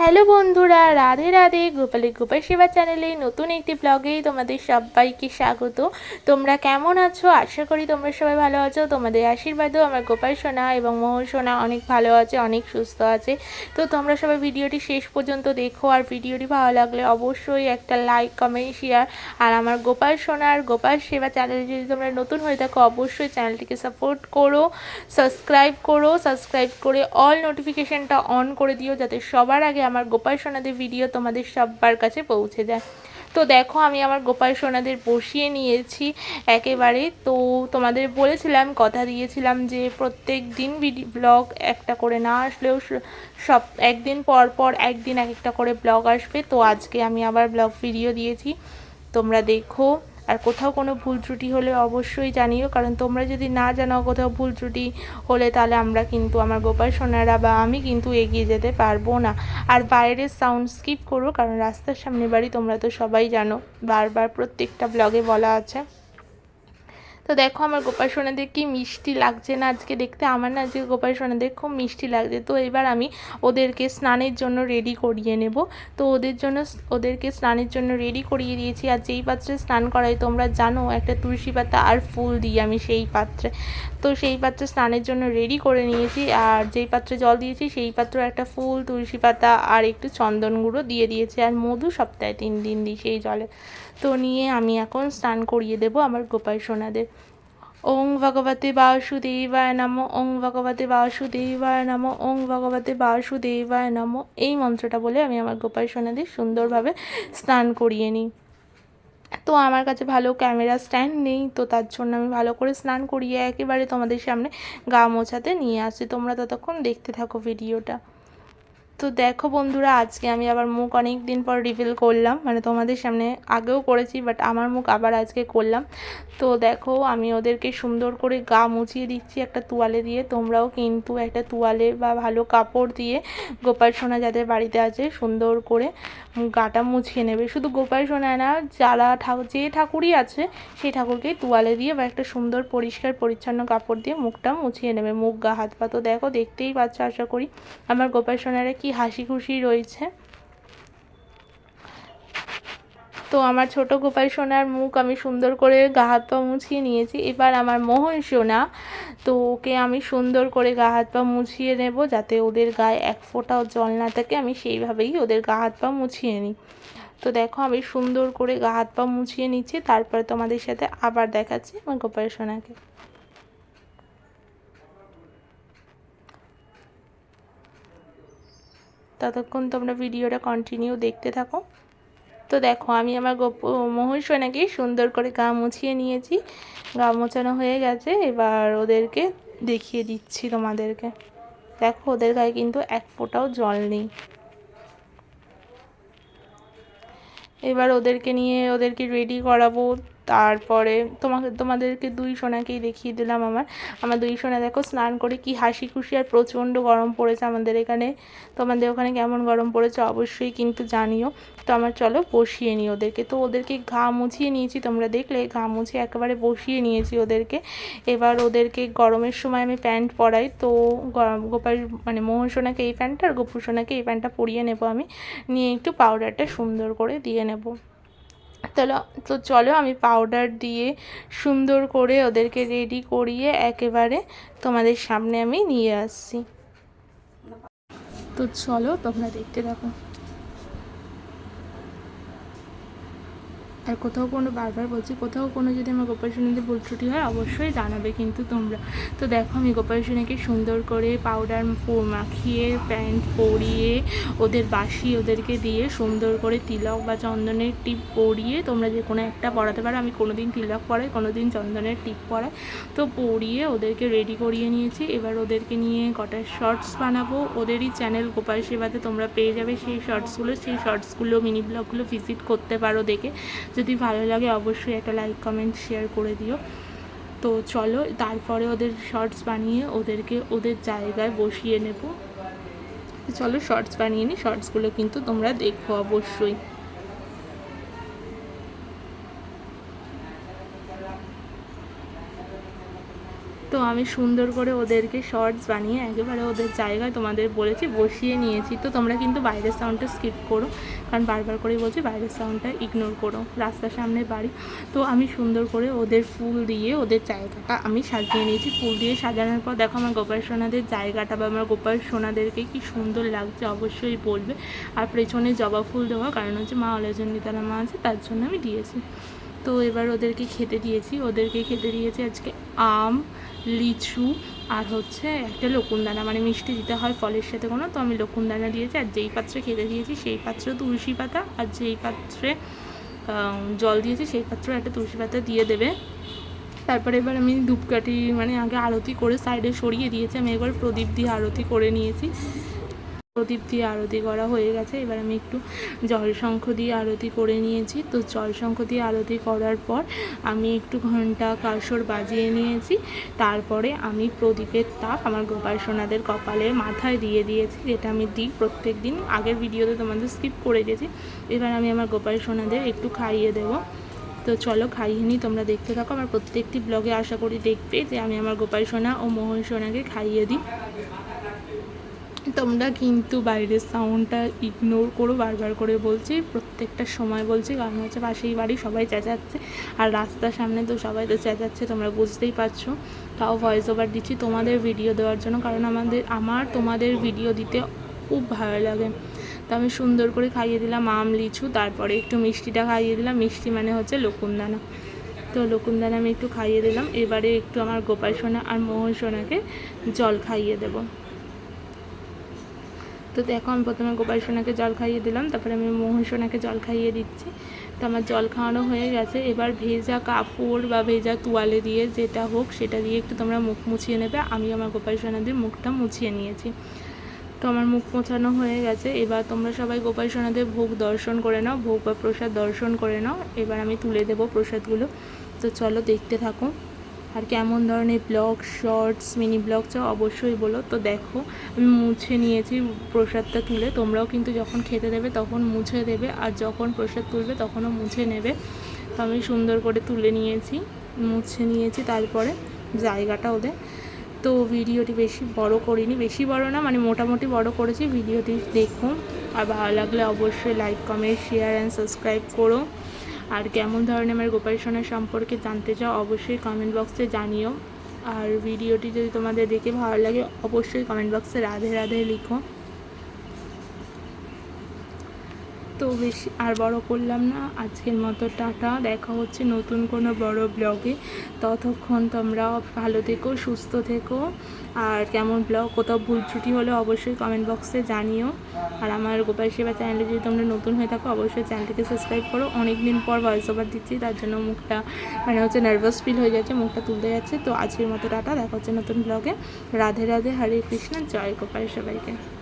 Hello বন্ধুরা, রাধে রাধে, গোপালের গোপাল সেবা চ্যানেলে নতুন একটি ব্লগেই তোমাদের সবাইকে স্বাগত। তোমরা কেমন আছো? আশা করি তোমরা সবাই ভালো আছো। তোমাদের আশীর্বাদও আমার গোপাল সোনা এবং মোহন সোনা অনেক ভালো আছে, অনেক সুস্থ আছে। তো তোমরা সবাই ভিডিওটি শেষ পর্যন্ত দেখো আর ভিডিওটি ভালো লাগলে অবশ্যই একটা লাইক কমেন্ট শেয়ার আর আমার গোপাল সোনার গোপাল সেবা চ্যানেলে যদি তোমরা নতুন হয়ে থাকো, অবশ্যই চ্যানেলটিকে সাপোর্ট করো সাবস্ক্রাইব করো সাবস্ক্রাইব করে অল নোটিফিকেশানটা অন করে দিও যাতে সবার আগে আমার গোপাল সোনাদের ভিডিও তোমাদের সবার কাছে পৌঁছে যায়। তো দেখো, আমি আমার গোপাল সোনাদের বসিয়ে নিয়েছি একেবারে। তো তোমাদের বলেছিলাম, কথা দিয়েছিলাম যে প্রত্যেক দিন ব্লগ একটা করে না আসলেও সব একদিন পর পর একদিন এক একটা করে ব্লগ আসবে। তো আজকে আমি আবার ব্লগ ভিডিও দিয়েছি। তোমরা দেখো। আর কোথাও কোনো ভুল ত্রুটি হলে অবশ্যই জানিও, কারণ তোমরা যদি না জানাও কোথাও ভুল ত্রুটি হলে তাহলে আমরা কিন্তু আমার গোপাল সোনারা বা আমি কিন্তু এগিয়ে যেতে পারব না। আর বাইরের সাউন্ড স্কিপ করো, কারণ রাস্তার সামনে বাড়ি তোমরা তো সবাই জানো, বারবার প্রত্যেকটা ব্লগে বলা আছে। তো দেখো আমার গোপাল সোনাদের কি মিষ্টি লাগছে না আজকে দেখতে। আমার না আজকে গোপাল সোনাদের খুব মিষ্টি লাগছে। তো এবার আমি ওদেরকে স্নানের জন্য রেডি করিয়ে নেব। তো ওদের জন্য ওদেরকে স্নানের জন্য রেডি করিয়ে দিয়েছি। আর যেই পাত্রে স্নান করাই তোমরা জানো, একটা তুলসী পাতা আর ফুল দিই আমি সেই পাত্রে। তো সেই পাত্রে স্নানের জন্য রেডি করে নিয়েছি। আর যেই পাত্রে জল দিয়েছি, সেই পাত্রে একটা ফুল, তুলসী পাতা আর একটু চন্দন গুঁড়ো দিয়ে দিয়েছি। আর মধু সপ্তাহে তিন দিন দিই সেই জলে। তো নিয়ে আমি এখন স্নান করিয়ে দেব আমার গোপাল সোনাদের। ওং ভগবতে বাসুদেবায় নম, ওং ভগবতে বাসুদেবায় নম, ওং ভগবতে বাসুদেবায় নম। এই মন্ত্রটা বলে আমি আমার গোপাল সোনাদের সুন্দরভাবে স্নান করিয়ে নিই। তো আমার কাছে ভালো ক্যামেরা স্ট্যান্ড নেই, তো তার জন্য আমি ভালো করে স্নান করিয়ে একেবারে তোমাদের সামনে গা মোছাতে নিয়ে আসি তোমরা ততক্ষণ দেখতে থাকো ভিডিওটা। তো দেখো বন্ধুরা, আজকে আমি আবার মুখ অনেক দিন পর রিভিল করলাম। মানে তোমাদের সামনে আগেও করেছি বাট আমার মুখ আবার আজকে করলাম। তো দেখো, আমি ওদেরকে সুন্দর করে গা মুছিয়ে দিচ্ছি একটা তোয়ালে দিয়ে। তোমরাও কিন্তু একটা তোয়ালে বা ভালো কাপড় দিয়ে গোপাল সোনা যাদের বাড়িতে আছে, সুন্দর করে গাটা মুছিয়ে নেবে। শুধু গোপাল সোনায় না, যারা ঠাকুর, যে ঠাকুরই আছে, সেই ঠাকুরকে তোয়ালে দিয়ে বা একটা সুন্দর পরিষ্কার, পরিচ্ছন্ন কাপড় দিয়ে মুখটা মুছিয়ে নেবে। মুখ, গা, হাত পা তো দেখো, দেখতেই পাচ্ছ, আশা করি। আমার গোপাল সোনারা কি হাসি খুশি রয়েছে। তো আমার ছোট গোপাল সোনার মুখ আমি সুন্দর করে গা হাত পা মুছিয়ে নিয়েছি। এবার আমার মোহন সোনা, তো ওকে আমি সুন্দর করে গা হাত পা মুছিয়ে নেব যাতে ওদের গায়ে এক ফোঁটাও জল না থাকে। আমি সেইভাবেই ওদের গা হাত পা মুছিয়ে নিই। তো দেখো আমি সুন্দর করে গা হাত পা মুছিয়ে নিচ্ছি। তারপরে তোমাদের সাথে আবার দেখাচ্ছি আমার গোপাল সোনাকে। ততক্ষণ তোমরা ভিডিওটা কন্টিনিউ দেখতে থাকো। তো দেখো, আমি আমার গোপ মোহন নাকি সুন্দর করে গা মুছিয়ে নিয়েছি। গা মোছানো হয়ে গেছে, এবার ওদেরকে দেখিয়ে দিচ্ছি তোমাদেরকে। দেখো, ওদের গায়ে কিন্তু এক ফোঁটাও জল নেই। এবার ওদেরকে নিয়ে ওদেরকে রেডি করাবো। তারপরে তোমাকে, তোমাদেরকে দুই সোনাকেই দেখিয়ে দিলাম আমার। আমার দুই সোনা দেখো, স্নান করে কি হাসি খুশি আর প্রচণ্ড গরম পড়েছে আমাদের এখানে। তোমাদের ওখানে কেমন গরম পড়েছে অবশ্যই কিন্তু জানিও। তো আমার চলো বসিয়ে নিই ওদেরকে। তো ওদেরকে ঘা মুছিয়ে নিয়েছি, তোমরা দেখলে ঘা মুছিয়ে একেবারে বসিয়ে নিয়েছি ওদেরকে। এবার ওদেরকে গরমের সময় আমি প্যান্ট পরাই। তো গোপাল মানে মোহন সোনাকে এই প্যান্টটা আর গোপুর সোনাকে এই প্যান্টটা পরিয়ে নেব আমি। নিয়ে একটু পাউডারটা সুন্দর করে দিয়ে নেব। তাহলে, তো চলো আমি পাউডার দিয়ে সুন্দর করে ওদেরকে রেডি করিয়ে একেবারে তোমাদের সামনে আমি নিয়ে আসছি। তো চলো তোমরা দেখতে থাকো। আর কোথাও কোনো বারবার বলছি, কোথাও কোনো যদি আমার গোপাল সোনাদের ভুল ত্রুটি হয়, অবশ্যই জানাবে কিন্তু তোমরা। তো দেখো, আমি গোপাল সোনাকে সুন্দর করে পাউডার মাখিয়ে প্যান্ট পরিয়ে, ওদের বাসি ওদেরকে দিয়ে সুন্দর করে তিলক বা চন্দনের টিপ পরিয়ে তোমরা যে কোনো একটা পড়াতে পারো। আমি কোনো দিন তিলক পরাই কোনো দিন চন্দনের টিপ পরাই। তো পরিয়ে ওদেরকে রেডি করিয়ে নিয়েছি। এবার ওদেরকে নিয়ে কটা শর্টস বানাবো। ওদেরই চ্যানেল গোপাল সেবাতে তোমরা পেয়ে যাবে। সেই শর্টসগুলো সেই শর্টসগুলো মিনি ব্লগগুলো ভিজিট করতে পারো দেখে। যদি ভালো লাগে অবশ্যই একটা লাইক কমেন্ট শেয়ার করে দিও। তো চলো, তারপরে ওদের শর্টস বানিয়ে ওদেরকে, ওদের জায়গায় বসিয়ে নেব। চলো শর্টস বানিয়ে নিই শর্টসগুলো কিন্তু তোমরা দেখো অবশ্যই। তো তো আমি সুন্দর করে ওদেরকে শর্টস বানিয়ে একেবারে ওদের জায়গায় তোমাদের বলেছি, বসিয়ে নিয়েছি। তো তোমরা কিন্তু বাইরের সাউন্ডটা স্কিপ করো। কারণ বারবার করেই বলছি, বাইরের সাউন্ডটা ইগনোর করো। রাস্তার সামনে বাড়ি। তো আমি সুন্দর করে ওদের ফুল দিয়ে, ওদের জায়গাটা আমি সাজিয়ে নিয়েছি। ফুল দিয়ে সাজানোর পর দেখো আমার গোপাল সোনাদের জায়গাটা বা আমার গোপাল সোনাদেরকে কি সুন্দর লাগছে, অবশ্যই বলবে। আর পেছনে জবা ফুল দেওয়া, কারণ হচ্ছে মা অলজন্নিতারা মা আছে, তার জন্য আমি দিয়েছি। তো এবার ওদেরকে খেতে দিয়েছি। ওদেরকে খেতে দিয়েছি আজকে আম লিচু আর হচ্ছে একটা লকুনদানা। মানে মিষ্টি দিতে হয় ফলের সাথে কোনো, তো আমি লকুনদানা দিয়েছি আর যেই পাত্রে খেতে দিয়েছি সেই পাত্রে তুলসী পাতা আর যেই পাত্রে জল দিয়েছি সেই পাত্রে একটা তুলসী পাতা দিয়ে দেবে। তারপরে এবার আমি ধূপকাঠি মানে আগে আরতি করে সাইডে সরিয়ে দিয়েছি। আমি এবার প্রদীপ দিয়ে আরতি করে নিয়েছি। প্রদীপ দিয়ে আরতি করা হয়ে গেছে। এবার আমি একটু জল শঙ্খ দিয়ে আরতি করে নিয়েছি। তো জল শঙ্খ দিয়ে আরতি করার পর আমি একটু ঘণ্টা কাসর বাজিয়ে নিয়েছি। তারপরে আমি প্রদীপের তাপ আমার গোপাল সোনাদের কপালে মাথায় দিয়ে দিয়েছি। যেটা আমি দিই প্রত্যেক দিন। আগের ভিডিওতে তোমাদের স্কিপ করে দিয়েছি এবার আমি আমার গোপাল সোনাদের একটু খাইয়ে দেবো। তো চলো খাইয়ে নিই। তোমরা দেখতে থাকো। আমার প্রত্যেকটি ব্লগে আশা করি দেখবে যে আমি আমার গোপাল সোনা ও মোহন সোনাকে খাইয়ে দিই। তোমরা কিন্তু বাইরের সাউন্ডটা ইগনোর করো, বারবার করে বলছি। প্রত্যেকটা সময় বলছি, কারণ হচ্ছে পাশেই বাড়ি, সবাই চেঁচাচ্ছে। আর রাস্তার সামনে তো সবাই তো চেঁচাচ্ছে, তোমরা বুঝতেই পারছ। তাও ভয়েস ওভার দিচ্ছি তোমাদের ভিডিও দেওয়ার জন্য, কারণ আমাদের, আমার তোমাদের ভিডিও দিতে খুব ভালো লাগে। তো আমি সুন্দর করে খাইয়ে দিলাম আম, লিচু, তারপরে একটু মিষ্টিটা খাইয়ে দিলাম। মিষ্টি মানে হচ্ছে লকুনদানা। তো লকুনদানা আমি একটু খাইয়ে দিলাম। এবারে একটু আমার গোপাল সোনা আর মোহন সোনাকে জল খাইয়ে দেবো। তো দেখো, আমি প্রথমে গোপাল সোনাকে জল খাইয়ে দিলাম, তারপরে আমি মোহন সোনাকে জল খাইয়ে দিচ্ছি। তো আমার জল খাওয়ানো হয়ে গেছে। এবার ভেজা কাপড় বা ভেজা তোয়ালে দিয়ে যেটা হোক, সেটা দিয়ে একটু তোমরা মুখ মুছিয়ে নেবে। আমি আমার গোপাল সোনাদের মুখটা মুছিয়ে নিয়েছি। তো আমার মুখ মোছানো হয়ে গেছে। এবার তোমরা সবাই গোপাল সোনাদের ভোগ দর্শন করে নাও, ভোগ বা প্রসাদ দর্শন করে নাও। এবার আমি তুলে দেবো প্রসাদগুলো। তো চলো দেখতে থাকো। আর কেমন ধরনের ব্লগ শর্টস মিনি ব্লগ চাও অবশ্যই বলো। তো দেখো, আমি মুছে নিয়েছি প্রসাদটা তুলে। তোমরাও কিন্তু যখন খেতে দেবে তখন মুছে দেবে আর যখন প্রসাদ তুলবে তখনও মুছে নেবে। তো আমি সুন্দর করে তুলে নিয়েছি, মুছে নিয়েছি তারপরে জায়গাটা ওদের। তো ভিডিওটি বেশি বড় করিনি, বেশি বড় না মানে মোটামুটি বড় করেছি। ভিডিওটি দেখুন, আর ভালো লাগলে অবশ্যই like comment share and subscribe করো। আর কেমন ধরনের আমার গোপাল সোনা সম্পর্কে জানতে চাও, অবশ্যই কমেন্ট বক্সে জানিও। আর ভিডিওটি যদি তোমাদের দেখে ভালো লাগে, অবশ্যই কমেন্ট বক্সে রাধে রাধে লিখো। তো বেশি আর বড় করলাম না। আজকের মতো টাটা। দেখা হচ্ছে নতুন কোনো বড় ব্লগে ততক্ষণ তোমরা ভালো থেকো, সুস্থ থেকো। আর কেমন ব্লগ কোথাও ভুল ত্রুটি হলে অবশ্যই কমেন্ট বক্সে জানিও। আর আমার গোপাল সেবা চ্যানেলে যদি তোমরা নতুন হয়ে থাকো, অবশ্যই চ্যানেলটিকে সাবস্ক্রাইব করো। অনেক দিন পর ভয়েস ওভার দিচ্ছি, তার জন্য মুখটা মানে হচ্ছে নার্ভাস ফিল হয়ে যাচ্ছে, মুখটা তুলতে যাচ্ছে। তো আজকের মতো টাটা। দেখা হচ্ছে নতুন ব্লগে রাধে রাধে, হরে কৃষ্ণ। জয় গোপাল সবাইকে।